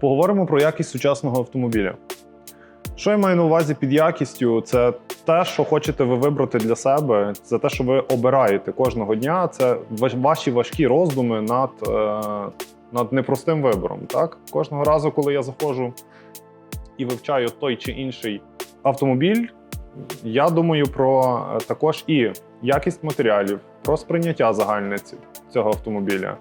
Поговоримо про якість сучасного автомобіля. Що я маю на увазі під якістю? Це те, що хочете ви вибрати для себе, це те, що ви обираєте кожного дня. Це ваші важкі роздуми над, е, над непростим вибором. Так? Кожного разу, коли я заходжу і вивчаю той чи інший автомобіль, я думаю про е, також і якість матеріалів, про сприйняття загальниці цього автомобіля.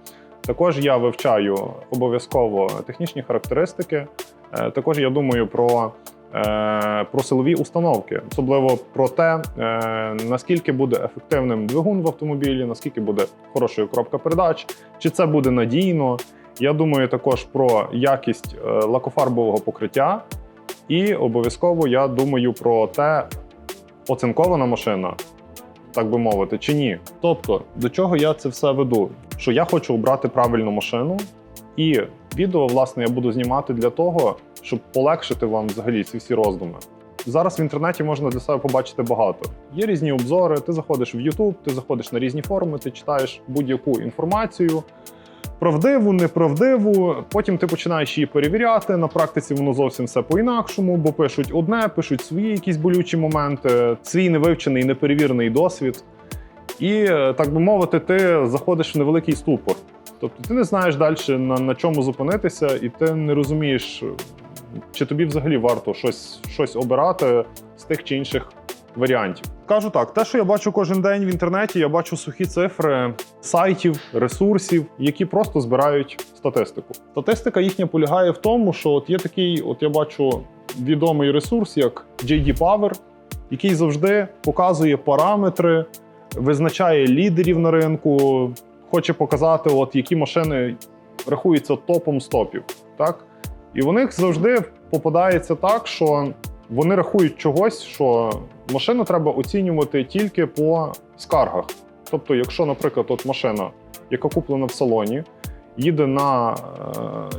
Також я вивчаю обов'язково технічні характеристики. Е, Також я думаю про, е, про силові установки, особливо про те, е, наскільки буде ефективним двигун в автомобілі, наскільки буде хорошою коробка передач, чи це буде надійно. Я думаю також про якість лакофарбового покриття, і обов'язково я думаю про те, оцинкована машина, так би мовити, чи ні. Тобто, до чого я це все веду? Що я хочу обрати правильну машину, і відео, власне, я буду знімати для того, щоб полегшити вам взагалі ці всі роздуми. Зараз в інтернеті можна для себе побачити багато. Є різні обзори, ти заходиш в YouTube, ти заходиш на різні форуми, ти читаєш будь-яку інформацію. Правдиву, неправдиву, потім ти починаєш її перевіряти. На практиці воно зовсім все по-інакшому, бо пишуть одне, пишуть свої якісь болючі моменти, свій невивчений, неперевірений досвід. І, е, так би мовити, ти заходиш в невеликий ступор. Тобто ти не знаєш далі на, на чому зупинитися, і ти не розумієш, чи тобі взагалі варто щось, щось обирати з тих чи інших варіантів. Кажу так, те, що я бачу кожен день в інтернеті, я бачу сухі цифри сайтів, ресурсів, які просто збирають статистику. Статистика їхня полягає в тому, що от є такий, от я бачу відомий ресурс, як JD Power, який завжди показує параметри, визначає лідерів на ринку, хоче показати, от які машини рахуються топом стопів. Так? І у них завжди попадається так, що вони рахують чогось, що машину треба оцінювати тільки по скаргах. Тобто, якщо, наприклад, от машина, яка куплена в салоні, їде на е,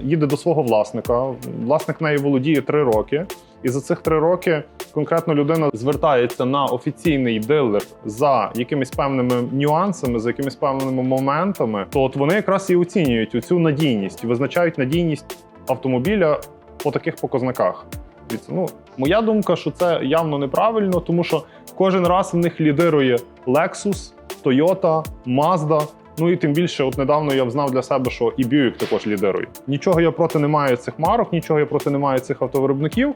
їде до свого власника, власник неї володіє три роки, і за цих три роки конкретно людина звертається на офіційний дилер за якимись певними нюансами, за якимись певними моментами, то от вони якраз і оцінюють оцю надійність, визначають надійність автомобіля по таких показниках. Ну, моя думка, що це явно неправильно, тому що кожен раз в них лідирує Lexus, Toyota, Mazda. Ну і тим більше, от недавно я взнав для себе, що і Buick також лідирує. Нічого я проти не маю цих марок, нічого я проти не маю цих автовиробників.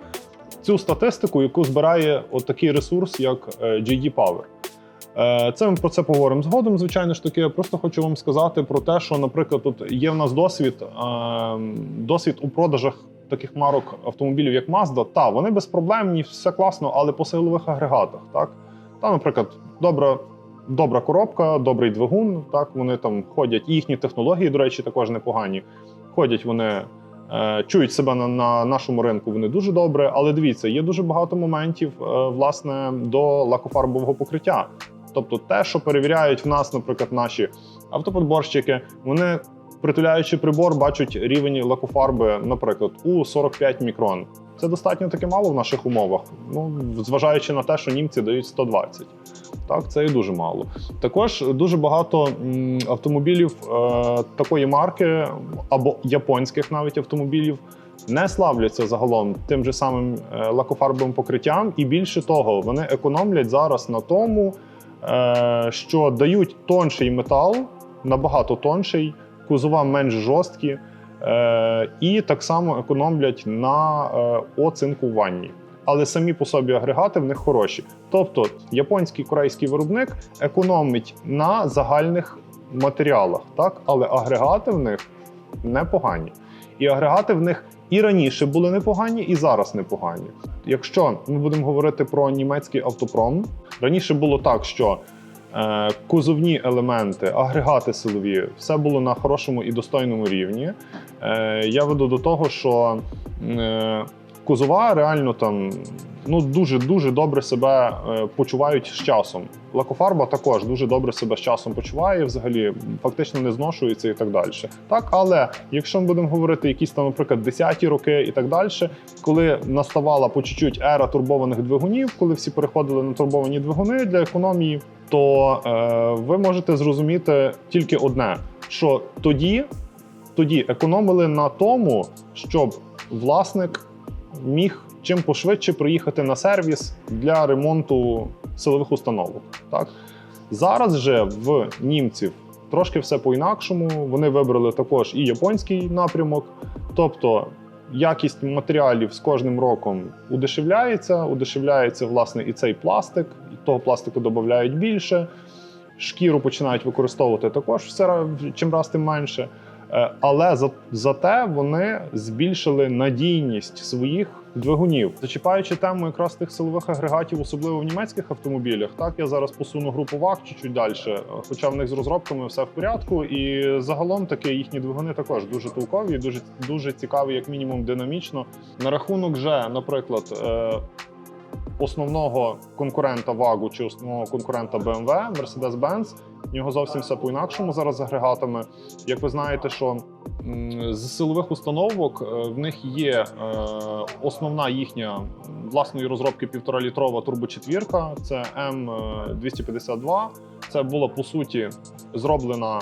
Цю статистику, яку збирає от такий ресурс, як е, JD Power. Е, Це ми про це поговоримо згодом. Звичайно ж таки, я просто хочу вам сказати про те, що, наприклад, тут є в нас досвід, е, досвід у продажах таких марок автомобілів, як Mazda. Та вони безпроблемні, все класно, але по силових агрегатах. Так, там, наприклад, добра. Добра коробка, добрий двигун. Так вони там ходять. І їхні технології, до речі, також непогані. Ходять вони, е, чують себе на, на нашому ринку. Вони дуже добре. Але дивіться, є дуже багато моментів е, власне до лакофарбового покриття. Тобто, те, що перевіряють в нас, наприклад, наші автоподборщики, вони притуляючи прибор, бачать рівень лакофарби, наприклад, у 45 мікрон. Це достатньо таки мало в наших умовах. Ну зважаючи на те, що німці дають 120. Так, це і дуже мало. Також дуже багато автомобілів е, такої марки або японських навіть автомобілів не славляться загалом тим же самим е, лакофарбовим покриттям, і більше того, вони економлять зараз на тому, е, що дають тонший метал, набагато тонший, кузова менш жорсткі, е, і так само економлять на е, оцинкуванні. Але самі по собі агрегати в них хороші. Тобто японський корейський виробник економить на загальних матеріалах, так? але агрегати в них непогані. І агрегати в них і раніше були непогані, і зараз непогані. Якщо ми будемо говорити про німецький автопром, раніше було так, що кузовні елементи, агрегати силові, все було на хорошому і достойному рівні. Е, я веду до того, що е, кузова реально там ну дуже дуже добре себе е, почувають з часом. Лакофарба також дуже добре себе з часом почуває, взагалі фактично не зношується і так далі. Так, але якщо ми будемо говорити якісь там, наприклад, 10-ті роки і так далі, коли наставала по чуть-чуть ера турбованих двигунів, коли всі переходили на турбовані двигуни для економії, то е, ви можете зрозуміти тільки одне: що тоді тоді економили на тому, щоб власник міг чим пошвидше приїхати на сервіс для ремонту силових установок. Так? Зараз же в німців трошки все по-інакшому. Вони вибрали також і японський напрямок, тобто якість матеріалів з кожним роком удешевляється, удешевляється власне і цей пластик, і того пластику додають більше. Шкіру починають використовувати також все чим раз тим менше. Е, Але зате вони збільшили надійність своїх двигунів. Зачіпаючи тему якраз тих силових агрегатів, особливо в німецьких автомобілях, так я зараз посуну групу ВАГ чуть-чуть далі. Хоча в них з розробками все в порядку, і загалом таки їхні двигуни також дуже толкові, дуже дуже цікаві, як мінімум, динамічно. На рахунок же, наприклад. е, Основного конкурента ВАГу чи основного конкурента BMW, Mercedes-Benz, в нього зовсім все по-інакшому зараз з агрегатами. Як ви знаєте, що з силових установок е, в них є е, основна їхня власної розробки півторалітрова турбочетвірка, це М252. Це була по суті зроблена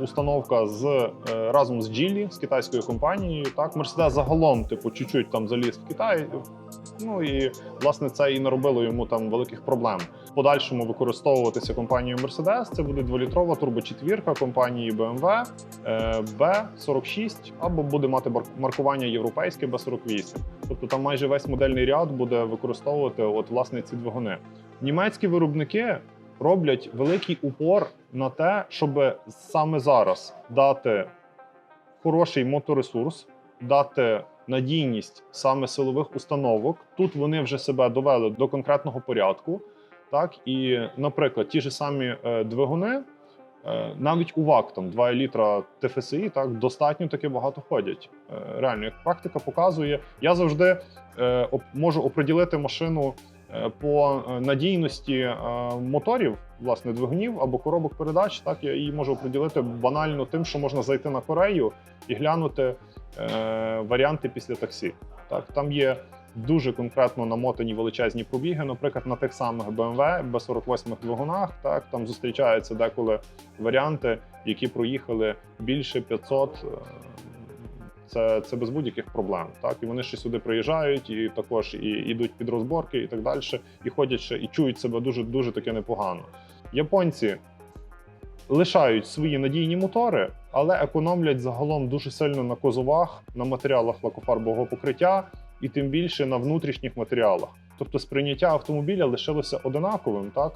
установка з е, разом з Geely, з китайською компанією. Так, Mercedes загалом, типу, чуть-чуть там заліз в Китай. Ну і власне це і наробило йому там великих проблем. В подальшому використовуватися компанією Mercedes. Це буде дволітрова турбочетвірка компанії BMW е, B46, або буде мати маркування європейське B48. Тобто там майже весь модельний ряд буде використовувати от власне ці двигуни. Німецькі виробники роблять великий упор на те, щоб саме зараз дати хороший моторесурс, дати надійність саме силових установок. Тут вони вже себе довели до конкретного порядку. Так і, наприклад, ті ж самі е, двигуни, е, навіть у ВАК там 2 літра ТФСІ, так достатньо таки багато ходять. Е, реально, як практика показує, я завжди е, можу оприділити машину по е, надійності е, моторів, власне, двигунів або коробок передач. Так я її можу оприділити банально тим, що можна зайти на Корею і глянути е, варіанти після таксі. Так, там є дуже конкретно намотані величезні пробіги. Наприклад, на тих самих BMW, B48 двигунах, так там зустрічаються деколи варіанти, які проїхали більше 500. Це, це без будь-яких проблем. Так, і вони ще сюди приїжджають, і також і йдуть під розборки, і так далі, і ходять ще і чують себе дуже дуже таки непогано. Японці лишають свої надійні мотори, але економлять загалом дуже сильно на козовах, на матеріалах лакофарбового покриття і тим більше на внутрішніх матеріалах. Тобто сприйняття автомобіля лишилося одинаковим. Так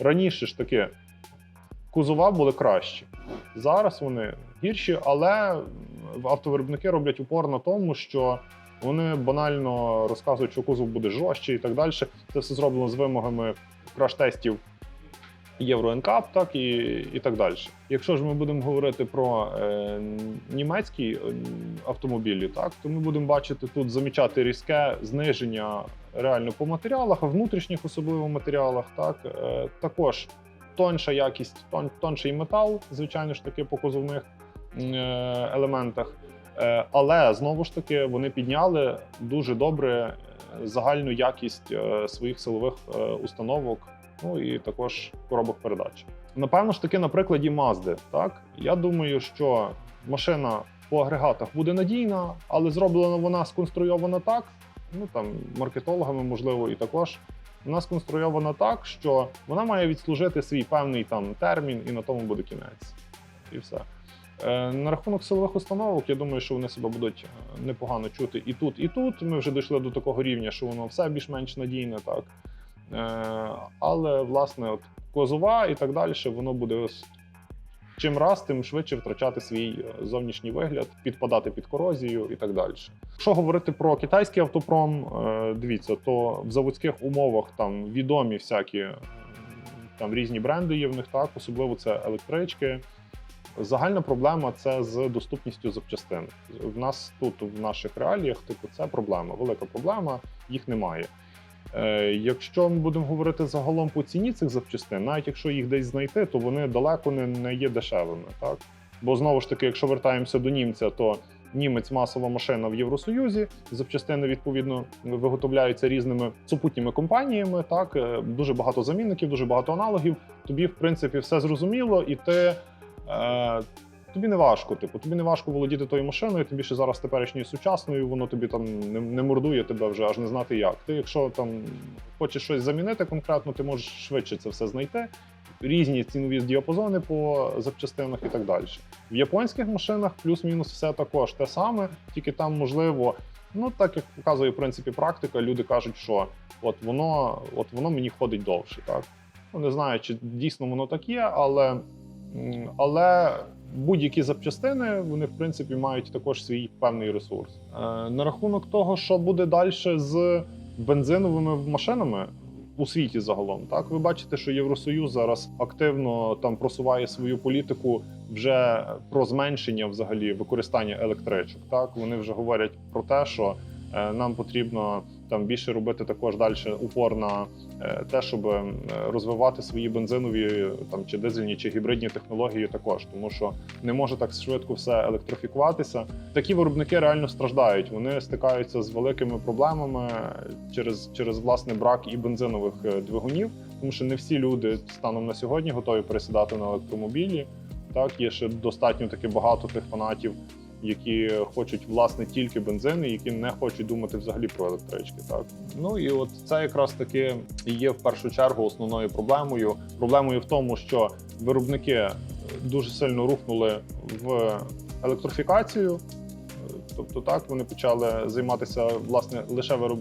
раніше ж таки кузова були кращі. Зараз вони гірші, але автовиробники роблять упор на тому, що вони банально розказують, що кузов буде жорстче і так далі. Це все зроблено з вимогами краш-тестів Євро NCAP, так і, і так далі. Якщо ж ми будемо говорити про е, німецькі е, автомобілі, так то ми будемо бачити тут замічати різке зниження реально по матеріалах, а внутрішніх особливо матеріалах, так е, також тонша якість, тон, тонший метал, звичайно ж таки по кузовних елементах. Е, але знову ж таки вони підняли дуже добре е, загальну якість е, своїх силових е, установок ну і також коробок передач. Напевно ж таки, на прикладі Мазди, так я думаю, що машина по агрегатах буде надійна, але зроблена вона сконструйована так. Ну там маркетологами, можливо, і також вона сконструйована так, що вона має відслужити свій певний там термін, і на тому буде кінець. І все. Е, На рахунок силових установок, я думаю, що вони себе будуть е, непогано чути і тут, і тут. Ми вже дійшли до такого рівня, що воно все більш-менш надійне, так. Е, Але, власне, от козова і так далі, воно буде чим раз, тим швидше втрачати свій зовнішній вигляд, підпадати під корозію і так далі. Якщо говорити про китайський автопром, дивіться, то в заводських умовах там відомі всякі там різні бренди є в них, так, особливо це електрички. Загальна проблема це з доступністю запчастин. В нас тут, в наших реаліях, типу, це проблема, велика проблема, їх немає. Е, якщо ми будемо говорити загалом по ціні цих запчастин, навіть якщо їх десь знайти, то вони далеко не, не є дешевими. Так? Бо знову ж таки, якщо вертаємося до німця, то німець масова машина в Євросоюзі, запчастини відповідно виготовляються різними супутніми компаніями. Так Е, дуже багато замінників, дуже багато аналогів. Тобі, в принципі, все зрозуміло, і ти е, тобі не важко. Типу, тобі не важко володіти тою машиною, тим більше зараз теперішньою сучасною, воно тобі там не, не мордує тебе вже аж не знати як. Ти, якщо там хочеш щось замінити конкретно, ти можеш швидше це все знайти. Різні цінові діапазони по запчастинах і так далі. В японських машинах плюс-мінус все також те саме, тільки там можливо, ну так як показує в принципі практика, люди кажуть, що от воно, от воно мені ходить довше. Так ну не знаю, чи дійсно воно так є, але, але будь-які запчастини вони в принципі мають також свій певний ресурс. Е, на рахунок того, що буде далі з бензиновими машинами. У світі загалом, так ви бачите, що Євросоюз зараз активно там просуває свою політику вже про зменшення взагалі використання електричок. Так вони вже говорять про те, що е, нам потрібно там більше робити також далі упор на е, те, щоб е, розвивати свої бензинові там чи дизельні чи гібридні технології також, тому що не може так швидко все електрифікуватися. Такі виробники реально страждають. Вони стикаються з великими проблемами через, через власне брак і бензинових е, двигунів, тому що не всі люди станом на сьогодні готові пересідати на електромобілі. Так, є ще достатньо таки багато тих фанатів, які хочуть власне тільки бензини, які не хочуть думати взагалі про електрички. Так ну і от це якраз таки є в першу чергу основною проблемою. Проблемою в тому, що виробники е, дуже сильно рухнули в електрифікацію. Тобто, так вони почали займатися власне лише вироб...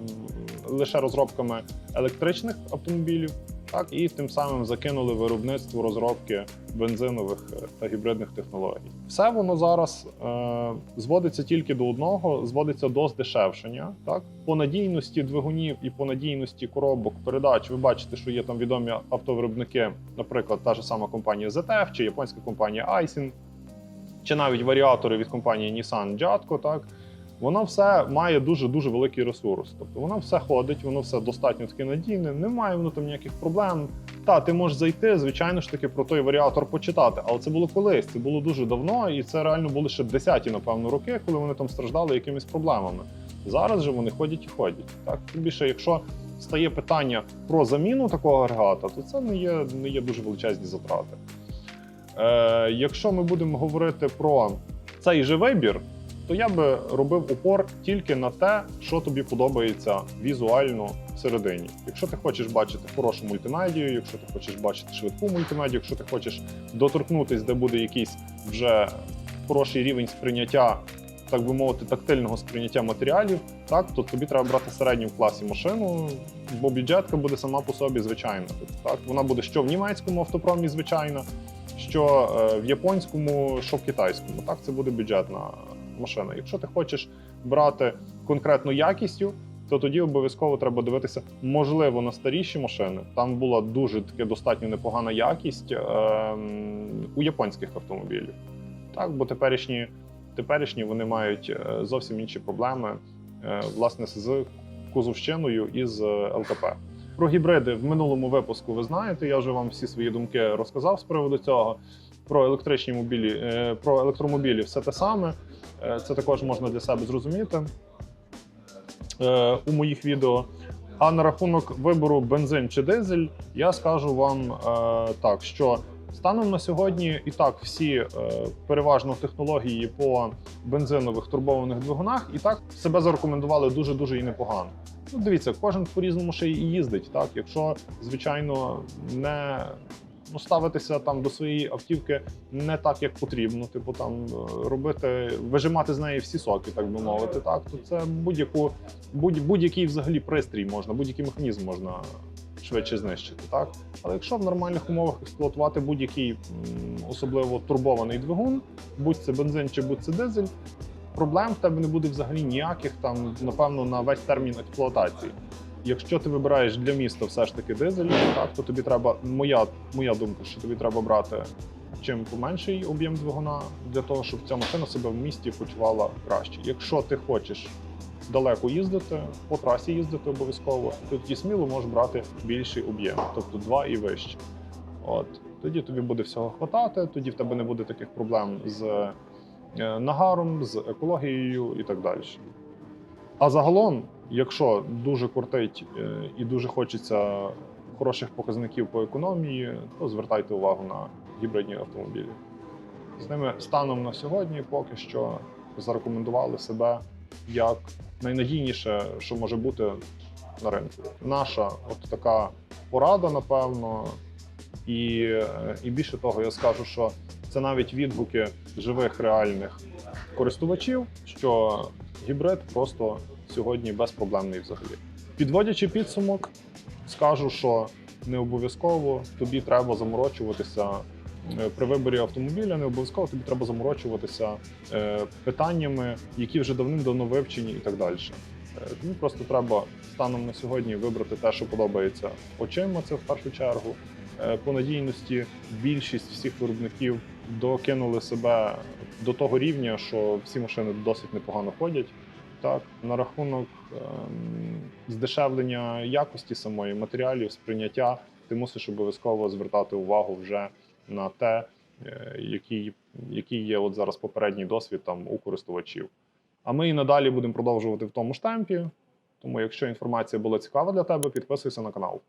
лише розробками електричних автомобілів, так і тим самим закинули виробництво розробки бензинових е, та гібридних технологій. Все воно зараз е, зводиться тільки до одного: зводиться до здешевшення. Так по надійності двигунів і по надійності коробок передач. Ви бачите, що є там відомі автовиробники, наприклад, та ж сама компанія ZF чи японська компанія Aisin, чи навіть варіатори від компанії Nissan Jatco, так. Воно все має дуже дуже великий ресурс. Тобто воно все ходить, воно все достатньо таки надійне, немає воно там ніяких проблем. Та ти можеш зайти, звичайно ж таки, про той варіатор почитати, але це було колись, це було дуже давно, і це реально були ще десяті, напевно, роки, коли вони там страждали якимись проблемами. Зараз же вони ходять і ходять. Так тим більше, якщо стає питання про заміну такого агрегата, то це не є, не є дуже величезні затрати. Е, якщо ми будемо говорити про цей же вибір, то я би робив упор тільки на те, що тобі подобається візуально всередині. Якщо ти хочеш бачити хорошу мультимедію, якщо ти хочеш бачити швидку мультимедію, якщо ти хочеш доторкнутись, де буде якийсь вже хороший рівень сприйняття, так би мовити, тактильного сприйняття матеріалів, так то тобі треба брати середню в класі машину, бо бюджетка буде сама по собі звичайна. Так вона буде що в німецькому автопромі, звичайна, що е, в японському, що в китайському. Так, це буде бюджетна машина. Якщо ти хочеш брати конкретну якістю, то тоді обов'язково треба дивитися, можливо, на старіші машини. Там була дуже таки достатньо непогана якість ем, у японських автомобілів. Так, бо теперішні, теперішні вони мають е, зовсім інші проблеми е, власне з кузовщиною і з е, ЛКП. Про гібриди в минулому випуску ви знаєте. Я вже вам всі свої думки розказав з приводу цього. Про електричні мобілі, е, про електромобілі все те саме. Е, Це також можна для себе зрозуміти е, у моїх відео. А на рахунок вибору бензин чи дизель, я скажу вам е, так, що станом на сьогодні і так всі переважно технології по бензинових турбованих двигунах і так себе зарекомендували дуже дуже і непогано. Ну, дивіться, кожен по-різному ще і їздить. Так, якщо звичайно не ну, ставитися там до своєї автівки не так, як потрібно, типу там е, робити, вижимати з неї всі соки, так би мовити. Так, то це будь-яку будь, будь-який взагалі пристрій можна, будь-який механізм можна швидше знищити. Так, але якщо в нормальних умовах експлуатувати будь-який особливо турбований двигун, будь це бензин чи будь це дизель. Проблем в тебе не буде взагалі ніяких там, напевно, на весь термін експлуатації. Якщо ти вибираєш для міста все ж таки дизель, так то тобі треба. Моя моя думка, що тобі треба брати чим поменший об'єм двигуна для того, щоб ця машина себе в місті почувала краще. Якщо ти хочеш далеко їздити, по трасі їздити обов'язково, то тоді сміло можеш брати більший об'єм, тобто 2 і вище. От тоді тобі буде всього хватати, тоді в тебе не буде таких проблем з е, нагаром, з екологією і так далі. А загалом, якщо дуже кортить е, і дуже хочеться хороших показників по економії, то звертайте увагу на гібридні автомобілі. З ними станом на сьогодні поки що зарекомендували себе як найнадійніше, що може бути на ринку. Наша от така порада, напевно. І, е, і більше того, я скажу, що це навіть відгуки живих реальних користувачів, що гібрид просто сьогодні безпроблемний взагалі. Підводячи підсумок, скажу, що не обов'язково тобі треба заморочуватися е, при виборі автомобіля, не обов'язково тобі треба заморочуватися е, питаннями, які вже давним-давно вивчені і так далі. Е, Тобі просто треба станом на сьогодні вибрати те, що подобається очима, це в першу чергу. По надійності більшість всіх виробників докинули себе до того рівня, що всі машини досить непогано ходять. Так, на рахунок ем, здешевлення якості самої матеріалів, сприйняття, ти мусиш обов'язково звертати увагу вже на те, е, який, який є от зараз попередній досвід там у користувачів. А ми і надалі будемо продовжувати в тому ж темпі. Тому, якщо інформація була цікава для тебе, підписуйся на канал.